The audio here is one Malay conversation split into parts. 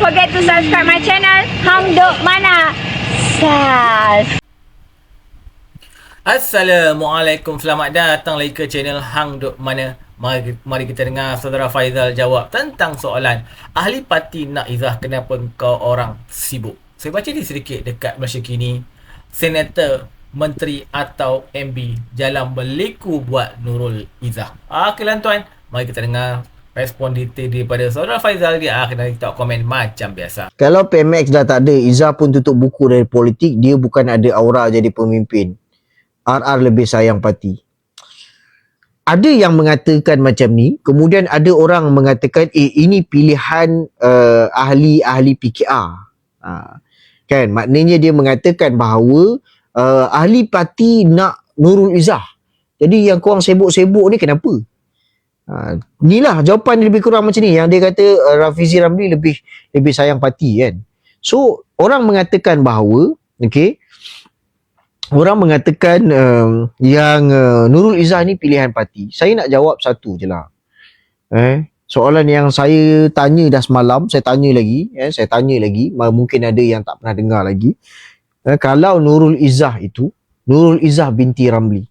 forget to subscribe my channel Hang Dok Mana. Sas. Assalamualaikum. Selamat datang lagi ke channel Hang Duk Mana. Mari, mari kita dengar saudara Faizal jawab tentang soalan Ahli parti nak izah kenapa kau orang sibuk? Saya baca ni sedikit dekat Malaysia kini. Senator, Menteri atau MB Jalan berliku buat Nurul Izzah Okey lan tuan. Mari kita dengar respon detail daripada saudara Faizal Dia akan kita komen macam biasa Kalau PMX dah tak ada, Izzah pun tutup buku dari politik, dia bukan ada aura jadi pemimpin. RR lebih sayang parti. Ada yang mengatakan macam ni, kemudian ada orang mengatakan eh ini pilihan uh, ahli-ahli PKR. Ha. Kan, maknanya dia mengatakan bahawa uh, ahli parti nak Nurul Izzah. Jadi yang korang sibuk-sibuk ni kenapa? Ha, inilah jawapan dia lebih kurang macam ni yang dia kata uh, Rafizi Ramli lebih lebih sayang parti kan. So orang mengatakan bahawa okey orang mengatakan um, yang uh, Nurul Izzah ni pilihan parti. Saya nak jawab satu je lah. Eh, soalan yang saya tanya dah semalam, saya tanya lagi, eh, saya tanya lagi, mungkin ada yang tak pernah dengar lagi. Eh, kalau Nurul Izzah itu Nurul Izzah binti Ramli.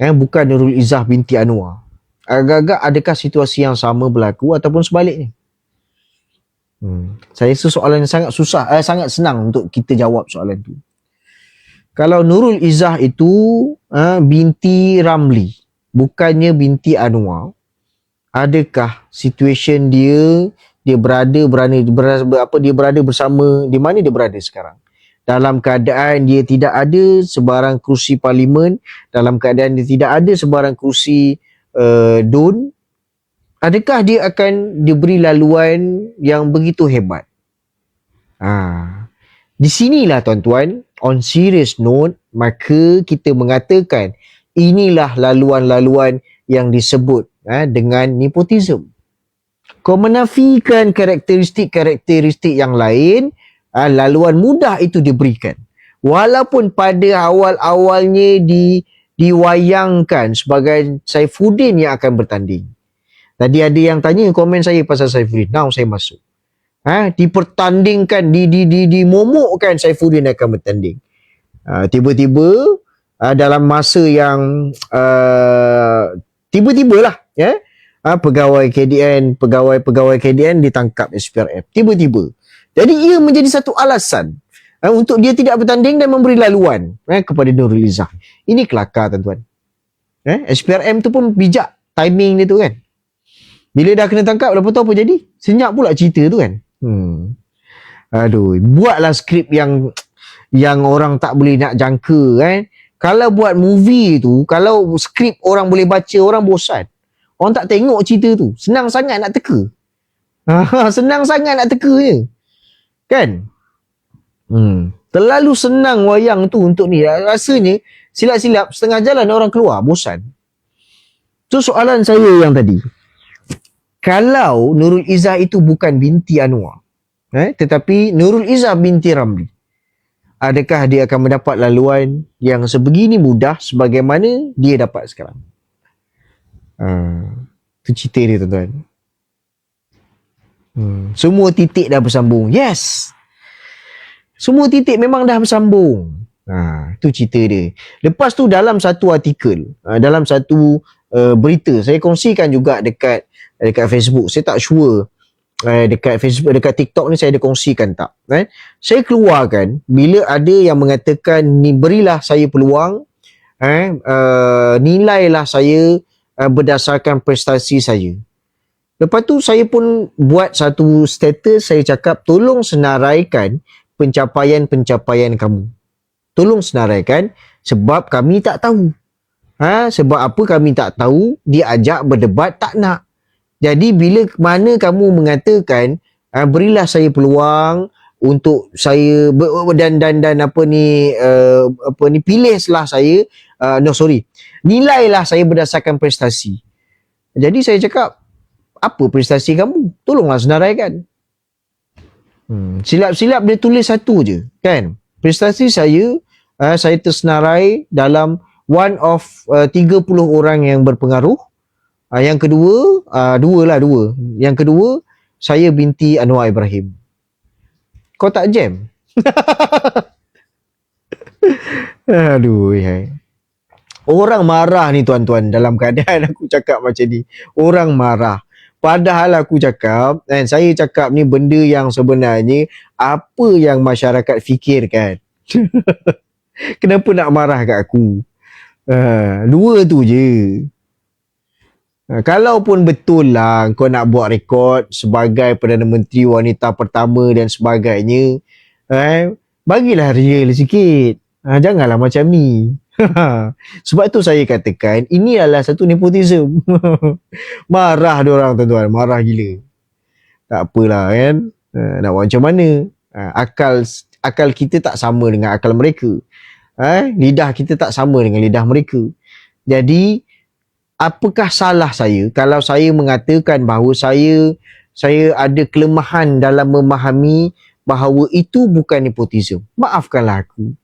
Eh, bukan Nurul Izzah binti Anwar agak-agak adakah situasi yang sama berlaku ataupun sebaliknya? Hmm. Saya rasa soalan yang sangat susah, eh, sangat senang untuk kita jawab soalan tu. Kalau Nurul Izzah itu eh, binti Ramli, bukannya binti Anwar, adakah situation dia dia berada berada, berada apa dia berada bersama di mana dia berada sekarang? Dalam keadaan dia tidak ada sebarang kursi parlimen, dalam keadaan dia tidak ada sebarang kursi uh, Dun adakah dia akan diberi laluan yang begitu hebat? Ha. di sinilah tuan-tuan on serious note maka kita mengatakan inilah laluan-laluan yang disebut ha, dengan nepotism. Kau menafikan karakteristik-karakteristik yang lain ha, laluan mudah itu diberikan. Walaupun pada awal-awalnya di diwayangkan sebagai Saifuddin yang akan bertanding. Tadi ada yang tanya komen saya pasal Saifuddin. Now saya masuk. Ha, dipertandingkan, di, di, di, dimomokkan Saifuddin akan bertanding. Ha, tiba-tiba ha, dalam masa yang uh, tiba-tibalah ya, ha, pegawai KDN, pegawai-pegawai KDN ditangkap SPRF. Tiba-tiba. Jadi ia menjadi satu alasan eh, untuk dia tidak bertanding dan memberi laluan eh, kepada Nurul Izzah. Ini kelakar tuan-tuan. Eh, SPRM tu pun bijak timing dia tu kan. Bila dah kena tangkap, lepas tu apa jadi? Senyap pula cerita tu kan. Hmm. Aduh, buatlah skrip yang yang orang tak boleh nak jangka kan. Kalau buat movie tu, kalau skrip orang boleh baca, orang bosan. Orang tak tengok cerita tu. Senang sangat nak teka. Senang sangat nak teka je. Kan? Hmm. Terlalu senang wayang tu untuk ni. Rasanya silap-silap setengah jalan orang keluar bosan. Tu soalan saya yang tadi. Kalau Nurul Izzah itu bukan binti Anwar, eh, tetapi Nurul Izzah binti Ramli, adakah dia akan mendapat laluan yang sebegini mudah sebagaimana dia dapat sekarang? Hmm. Tu cerita dia tuan-tuan. Hmm. Semua titik dah bersambung. Yes! Semua titik memang dah bersambung. Ha, tu cerita dia. Lepas tu dalam satu artikel, uh, dalam satu uh, berita, saya kongsikan juga dekat dekat Facebook. Saya tak sure uh, dekat Facebook, dekat TikTok ni saya ada kongsikan tak. Eh? Saya keluarkan bila ada yang mengatakan ni berilah saya peluang, eh, uh, nilailah saya uh, berdasarkan prestasi saya. Lepas tu saya pun buat satu status, saya cakap tolong senaraikan pencapaian-pencapaian kamu. Tolong senaraikan sebab kami tak tahu. Ha, sebab apa kami tak tahu, diajak berdebat tak nak. Jadi bila mana kamu mengatakan ha, berilah saya peluang untuk saya dan dan dan apa ni uh, apa ni pilihlah saya uh, no sorry nilailah saya berdasarkan prestasi jadi saya cakap apa prestasi kamu tolonglah senaraikan Hmm. Silap-silap dia tulis satu je, kan? Prestasi saya, uh, saya tersenarai dalam one of uh, 30 orang yang berpengaruh. Uh, yang kedua, uh, dua lah dua. Yang kedua, saya binti Anwar Ibrahim. kotak jam. Aduh, hai. Orang marah ni tuan-tuan dalam keadaan aku cakap macam ni. Orang marah. Padahal aku cakap, kan, saya cakap ni benda yang sebenarnya apa yang masyarakat fikirkan. Kenapa nak marah kat aku? Uh, dua tu je. Uh, kalaupun betul lah kau nak buat rekod sebagai Perdana Menteri wanita pertama dan sebagainya, eh, bagilah real sikit. Uh, janganlah macam ni. Sebab tu saya katakan ini adalah satu nepotism. marah dia orang tuan-tuan, marah gila. Tak apalah kan. Uh, nak buat macam mana? Uh, akal akal kita tak sama dengan akal mereka. Eh, lidah kita tak sama dengan lidah mereka. Jadi apakah salah saya kalau saya mengatakan bahawa saya saya ada kelemahan dalam memahami bahawa itu bukan nepotism. Maafkanlah aku.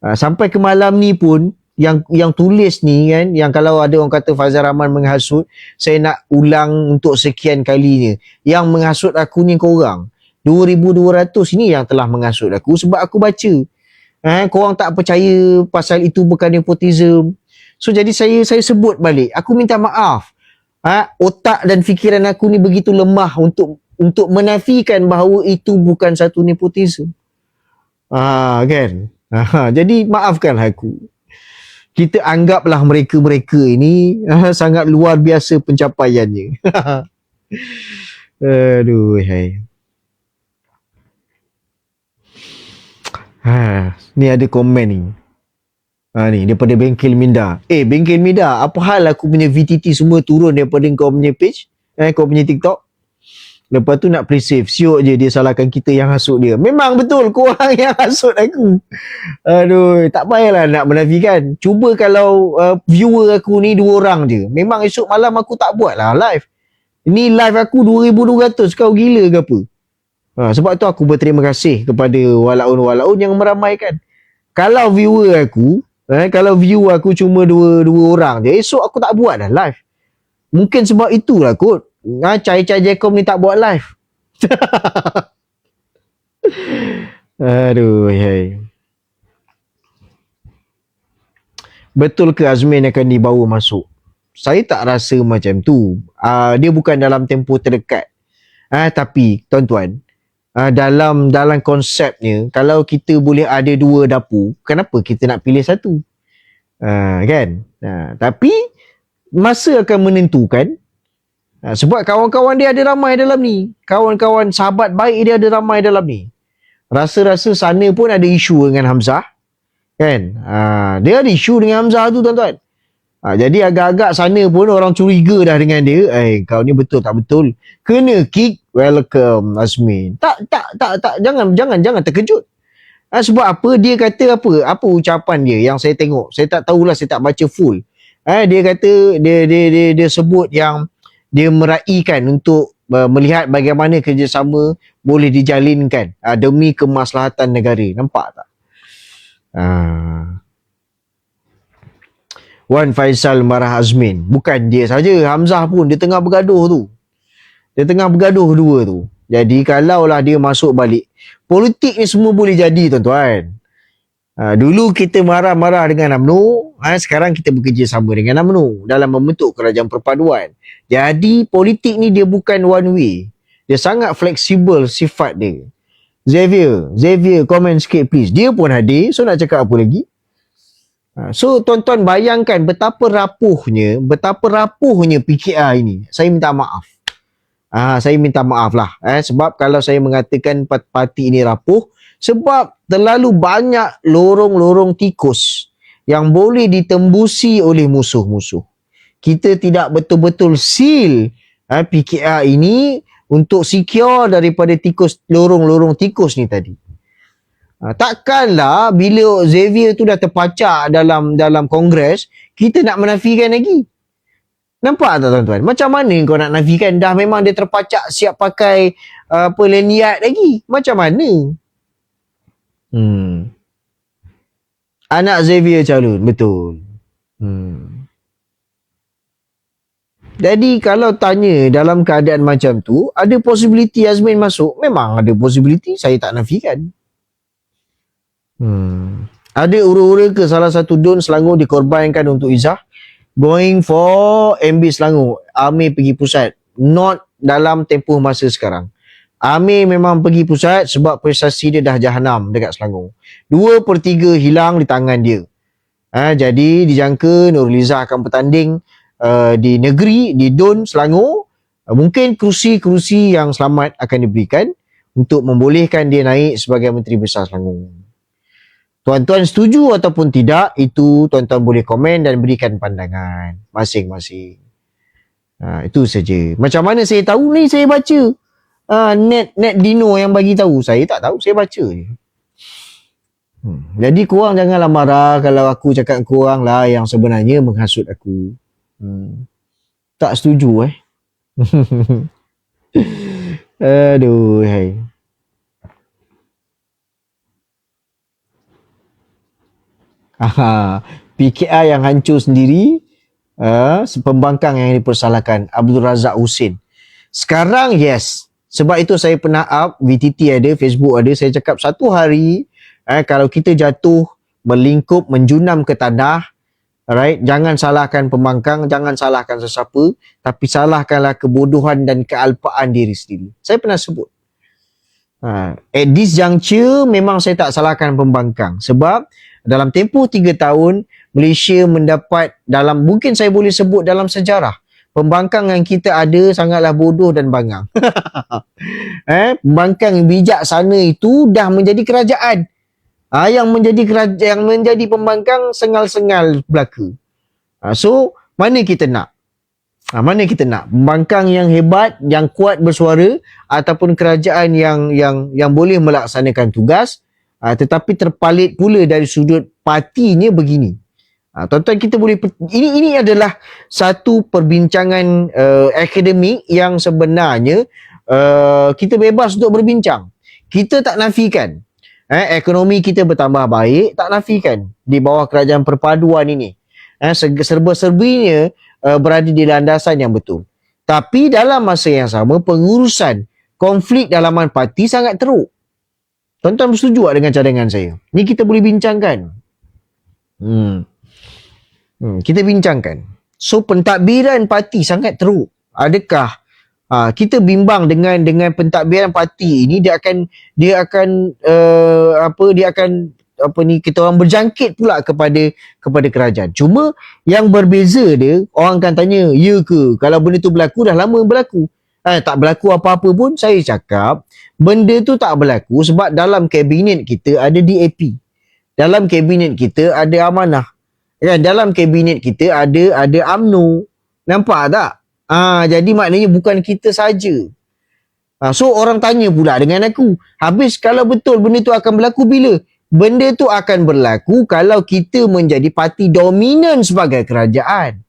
Uh, sampai ke malam ni pun yang yang tulis ni kan yang kalau ada orang kata Fazal Rahman menghasut saya nak ulang untuk sekian kalinya. Yang menghasut aku ni korang 2200 ini yang telah menghasut aku sebab aku baca. Eh korang tak percaya pasal itu bukan nepotism. So jadi saya saya sebut balik. Aku minta maaf. Ha, otak dan fikiran aku ni begitu lemah untuk untuk menafikan bahawa itu bukan satu nepotism. Ah kan Ha, jadi maafkan aku. Kita anggaplah mereka-mereka ini ha, sangat luar biasa pencapaiannya. Aduh, hai. Ha, ni ada komen ni. Ha, ni daripada bengkel Minda. Eh, bengkel Minda, apa hal aku punya VTT semua turun daripada kau punya page? Eh, kau punya TikTok? Lepas tu nak safe. Siuk je dia salahkan kita yang hasut dia. Memang betul korang yang hasut aku. Aduh, tak payahlah nak menafikan. Cuba kalau uh, viewer aku ni dua orang je. Memang esok malam aku tak buat lah live. Ni live aku 2200. Kau gila ke apa? Ha, sebab tu aku berterima kasih kepada walaun-walaun yang meramaikan. Kalau viewer aku, eh, kalau viewer aku cuma dua dua orang je, esok aku tak buat dah live. Mungkin sebab itulah kot Nah, cai-cai Jacom ni tak buat live. Aduh, hai. Betul ke Azmin akan dibawa masuk? Saya tak rasa macam tu. Uh, dia bukan dalam tempoh terdekat. Ah, uh, tapi tuan-tuan, uh, dalam dalam konsepnya, kalau kita boleh ada dua dapur, kenapa kita nak pilih satu? Uh, kan? Uh, tapi masa akan menentukan Ha, sebab kawan-kawan dia ada ramai dalam ni. Kawan-kawan sahabat baik dia ada ramai dalam ni. Rasa-rasa sana pun ada isu dengan Hamzah. Kan? Ha, dia ada isu dengan Hamzah tu tuan-tuan. Ha, jadi agak-agak sana pun orang curiga dah dengan dia. Eh, kau ni betul tak betul? Kena kick. Welcome Azmin. Tak, tak, tak, tak. Jangan, jangan, jangan terkejut. Ha, sebab apa? Dia kata apa? Apa ucapan dia yang saya tengok? Saya tak tahulah, saya tak baca full. Ha, dia kata, dia, dia, dia, dia sebut yang dia meraihkan untuk uh, melihat bagaimana kerjasama boleh dijalinkan uh, demi kemaslahatan negara. Nampak tak? Uh. Wan Faisal marah Azmin. Bukan dia saja, Hamzah pun dia tengah bergaduh tu. Dia tengah bergaduh dua tu. Jadi kalaulah dia masuk balik, politik ni semua boleh jadi tuan-tuan. Uh, dulu kita marah-marah dengan UMNO, uh, sekarang kita bekerja sama dengan UMNO dalam membentuk kerajaan perpaduan. Jadi politik ni dia bukan one way. Dia sangat fleksibel sifat dia. Xavier, Xavier komen sikit please. Dia pun hadir, so nak cakap apa lagi? Uh, so tuan-tuan bayangkan betapa rapuhnya, betapa rapuhnya PKR ini. Saya minta maaf. Ah, saya minta maaf lah. Eh, sebab kalau saya mengatakan parti ini rapuh, sebab terlalu banyak lorong-lorong tikus yang boleh ditembusi oleh musuh-musuh. Kita tidak betul-betul seal ha, PKR ini untuk secure daripada tikus lorong-lorong tikus ni tadi. Ha, takkanlah bila Xavier tu dah terpacak dalam dalam kongres, kita nak menafikan lagi. Nampak tak tuan-tuan? Macam mana kau nak nafikan dah memang dia terpacak siap pakai uh, apa leniat lagi? Macam mana? Hmm. Anak Xavier calon, betul. Hmm. Jadi kalau tanya dalam keadaan macam tu, ada possibility Azmin masuk? Memang ada possibility, saya tak nafikan. Hmm. Ada ura-ura ke salah satu don Selangor dikorbankan untuk Izzah? Going for MB Selangor, Amir pergi pusat. Not dalam tempoh masa sekarang. Amir memang pergi pusat sebab prestasi dia dah jahanam dekat Selangor. Dua per tiga hilang di tangan dia. Ha, jadi dijangka Nurul akan bertanding uh, di negeri, di Don, Selangor. Uh, mungkin kerusi-kerusi yang selamat akan diberikan untuk membolehkan dia naik sebagai Menteri Besar Selangor. Tuan-tuan setuju ataupun tidak, itu tuan-tuan boleh komen dan berikan pandangan masing-masing. Ha, itu saja. Macam mana saya tahu ni saya baca. Ha, net net Dino yang bagi tahu. Saya tak tahu, saya baca je. Hmm. Jadi korang janganlah marah kalau aku cakap korang lah yang sebenarnya menghasut aku. Hmm. Tak setuju eh. Aduh, hai. Aha, PKR yang hancur sendiri, uh, pembangkang yang dipersalahkan, Abdul Razak Husin. Sekarang, yes. Sebab itu saya pernah up, VTT ada, Facebook ada, saya cakap satu hari, eh, kalau kita jatuh, melingkup, menjunam ke tanah, Alright, jangan salahkan pembangkang, jangan salahkan sesiapa, tapi salahkanlah kebodohan dan kealpaan diri sendiri. Saya pernah sebut. Ha, at this juncture, memang saya tak salahkan pembangkang. Sebab dalam tempoh tiga tahun, Malaysia mendapat dalam, mungkin saya boleh sebut dalam sejarah, pembangkang yang kita ada sangatlah bodoh dan bangang. eh, pembangkang yang bijak sana itu dah menjadi kerajaan. Ah yang menjadi kerajaan yang menjadi pembangkang sengal-sengal belaka. Ah, so mana kita nak? Ah, mana kita nak? Pembangkang yang hebat, yang kuat bersuara ataupun kerajaan yang yang yang boleh melaksanakan tugas ah, tetapi terpalit pula dari sudut partinya begini. Ah, tuan-tuan kita boleh ini ini adalah satu perbincangan uh, akademik yang sebenarnya uh, kita bebas untuk berbincang. Kita tak nafikan. Eh, ekonomi kita bertambah baik tak nafikan di bawah kerajaan perpaduan ini. Eh, serba-serbinya uh, berada di landasan yang betul. Tapi dalam masa yang sama pengurusan konflik dalaman parti sangat teruk. Tuan-tuan bersetuju tak dengan cadangan saya? Ni kita boleh bincangkan. Hmm. Hmm, kita bincangkan so pentadbiran parti sangat teruk adakah Ha, kita bimbang dengan dengan pentadbiran parti ini dia akan dia akan uh, apa dia akan apa ni kita orang berjangkit pula kepada kepada kerajaan. Cuma yang berbeza dia orang akan tanya, "Ya ke? Kalau benda tu berlaku dah lama berlaku." Ha, tak berlaku apa-apa pun saya cakap benda tu tak berlaku sebab dalam kabinet kita ada DAP. Dalam kabinet kita ada amanah. Ya, dalam kabinet kita ada ada AMNO. Nampak tak? Ah, jadi maknanya bukan kita saja. Ah, so orang tanya pula dengan aku, habis kalau betul benda tu akan berlaku bila? Benda tu akan berlaku kalau kita menjadi parti dominan sebagai kerajaan.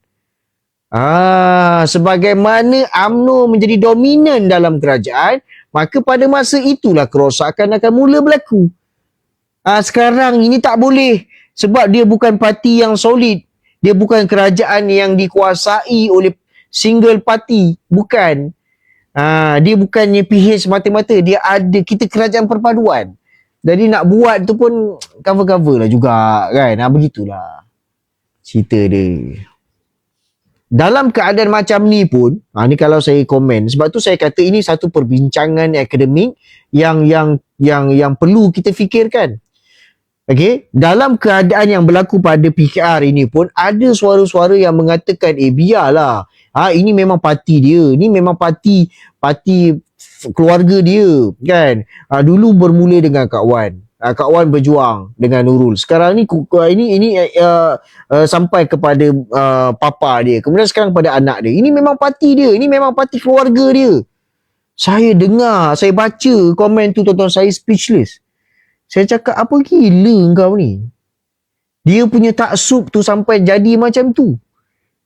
Ah, sebagaimana AMNO menjadi dominan dalam kerajaan, maka pada masa itulah kerosakan akan mula berlaku. Ah, sekarang ini tak boleh sebab dia bukan parti yang solid. Dia bukan kerajaan yang dikuasai oleh single party bukan. Ha, dia bukannya PH semata-mata. Dia ada kita kerajaan perpaduan. Jadi nak buat tu pun cover-cover lah juga kan? Ha, begitulah cerita dia. Dalam keadaan macam ni pun ha, ni kalau saya komen. Sebab tu saya kata ini satu perbincangan akademik yang yang yang yang perlu kita fikirkan Okay, dalam keadaan yang berlaku pada PKR ini pun ada suara-suara yang mengatakan eh biarlah Ha, ini memang parti dia. Ini memang parti parti keluarga dia kan. Ha, dulu bermula dengan Kak Wan. Ha, Kak Wan berjuang dengan Nurul. Sekarang ni ini ini uh, uh, sampai kepada uh, papa dia. Kemudian sekarang kepada anak dia. Ini memang parti dia. Ini memang parti keluarga dia. Saya dengar, saya baca komen tu tuan-tuan saya speechless. Saya cakap apa gila kau ni? Dia punya taksub tu sampai jadi macam tu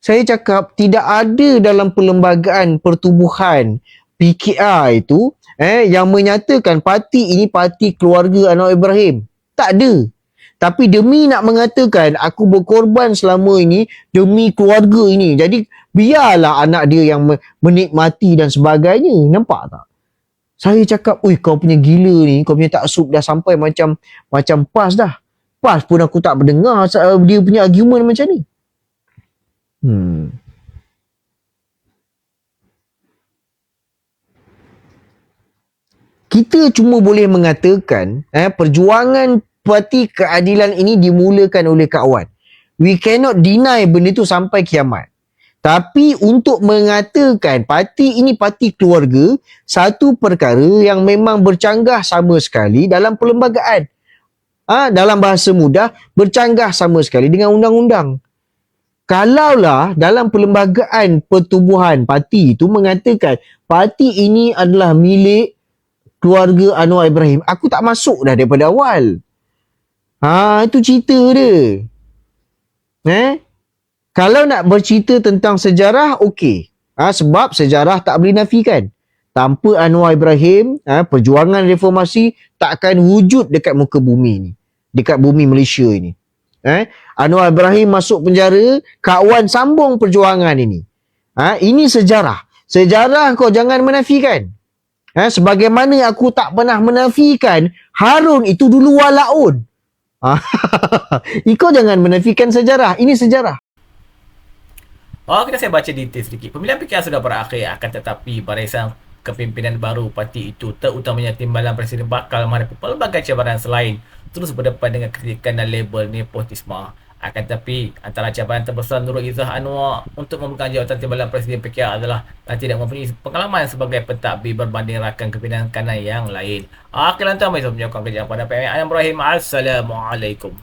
saya cakap tidak ada dalam perlembagaan pertubuhan PKR itu eh yang menyatakan parti ini parti keluarga Anwar Ibrahim. Tak ada. Tapi demi nak mengatakan aku berkorban selama ini demi keluarga ini. Jadi biarlah anak dia yang me- menikmati dan sebagainya. Nampak tak? Saya cakap, "Ui, kau punya gila ni, kau punya taksub dah sampai macam macam pas dah. Pas pun aku tak mendengar sa- dia punya argument macam ni." Hmm. Kita cuma boleh mengatakan eh, perjuangan parti keadilan ini dimulakan oleh kawan. We cannot deny benda tu sampai kiamat. Tapi untuk mengatakan parti ini parti keluarga, satu perkara yang memang bercanggah sama sekali dalam perlembagaan. Ah, ha, dalam bahasa mudah, bercanggah sama sekali dengan undang-undang. Kalaulah dalam perlembagaan pertubuhan parti itu mengatakan parti ini adalah milik keluarga Anwar Ibrahim, aku tak masuk dah daripada awal. Ha, itu cerita dia. Eh? Kalau nak bercerita tentang sejarah, okey. Ha, sebab sejarah tak boleh nafikan. Tanpa Anwar Ibrahim, ha, perjuangan reformasi takkan wujud dekat muka bumi ni. Dekat bumi Malaysia ini. Eh? Anwar Ibrahim masuk penjara, kawan sambung perjuangan ini. Ha, ini sejarah. Sejarah kau jangan menafikan. Ha, sebagaimana aku tak pernah menafikan Harun itu dulu walaun. Ha, Kau jangan menafikan sejarah. Ini sejarah. Oh, kita saya baca detail sedikit. Pemilihan PKR sudah berakhir akan tetapi barisan kepimpinan baru parti itu terutamanya timbalan presiden bakal menghadapi pelbagai cabaran selain terus berdepan dengan kritikan dan label nepotisme. Akan tetapi antara cabaran terbesar Nurul Izzah Anwar untuk memegang jawatan timbalan presiden PKR adalah tidak mempunyai pengalaman sebagai pentadbir berbanding rakan kepimpinan kanan yang lain. Akhir lantas, saya menyokong kerja pada PMI. Assalamualaikum.